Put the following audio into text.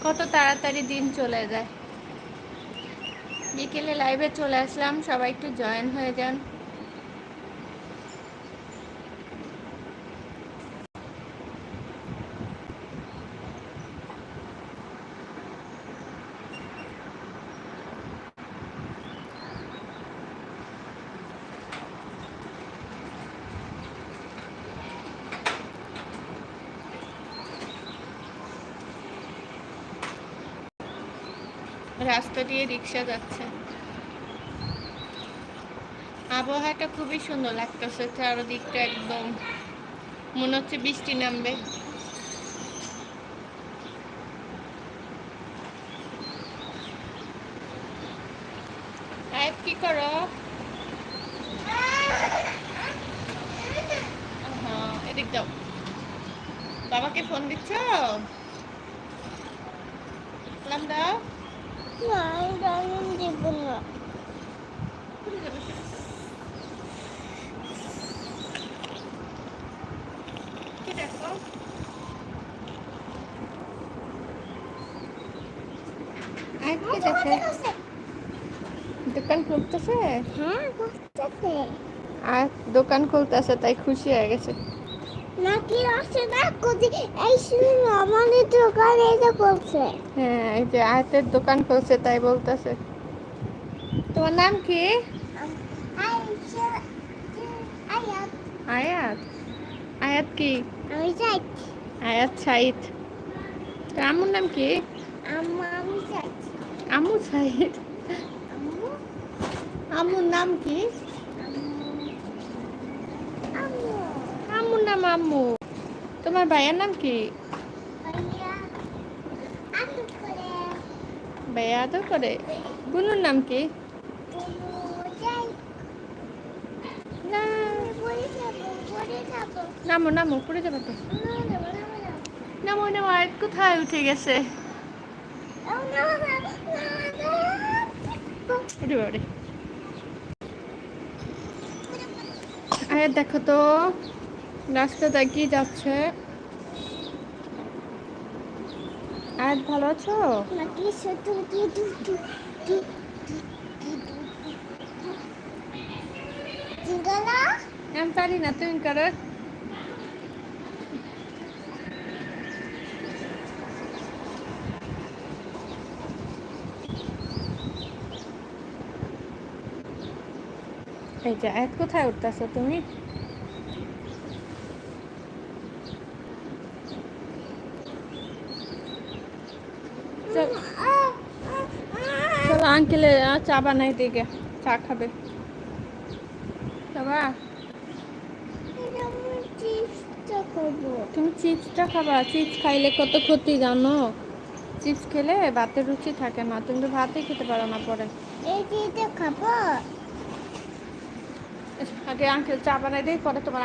কত তাড়াতাড়ি দিন চলে যায়। বিকেলে লাইভে চলে আসলাম সবাই একটু জয়েন হয়ে যান। রাস্তা দিয়ে রিক্সা যাচ্ছে। আবহাওয়াটা খুবই সুন্দর লাগতেছে, চারদিকটা একদম মনে হচ্ছে বৃষ্টি নামবে। কি করো? হ্যাঁ এদিক দাও। বাবাকে ফোন দিচ্ছ? দাও। না আমি ডায়মন্ড দেব না দোকান খুলতেছে? হ্যাঁ করতেছে আর দোকান খুলতেছে তাই খুশি হয়ে গেছে। নাকি না? কোথায় এই শুনুন আমাদের দোকানে এটা করছে হ্যাঁ এই যে আয়াতের দোকান খুলছে তাই বলতেছে। তোমার নাম কি? আয়াত। আয়াত আয়াত কি? আমি যাই আয়াত সাইদ। তোর নাম কি? আম্মা আমি যাই আম্মু সাইদ। আম্মুর নাম কি? আম্মু তোমার ভাইয়ের নাম কি? ভাইয়া আলু করে। ভাইয়া আদর করে। বুনুর নাম কি? নামো নামো পড়ে যাবে তো। নামো নামো আয়াত কোথায় উঠে গেছে? আয়াত দেখো তো। রাস্তাটা কি যাচ্ছে। আয়াত ভালো আছো? আমি পারি না, তুমি করো। এই যে আয়াত কোথায় উঠতেছো তুমি? চল চলো আঙ্কেলে চা বানাই দিকে চা খাবে। বাবা। তুমি চিপসটা খাবা? চিপস খাইলে কত ক্ষতি জানো? চিপস খেলে ভাতের রুচি থাকে না। তুমি তো ভাতই খেতে পারো না পরে। খাব। আগে আঙ্কেল চা বানাই দিই পরে তোমার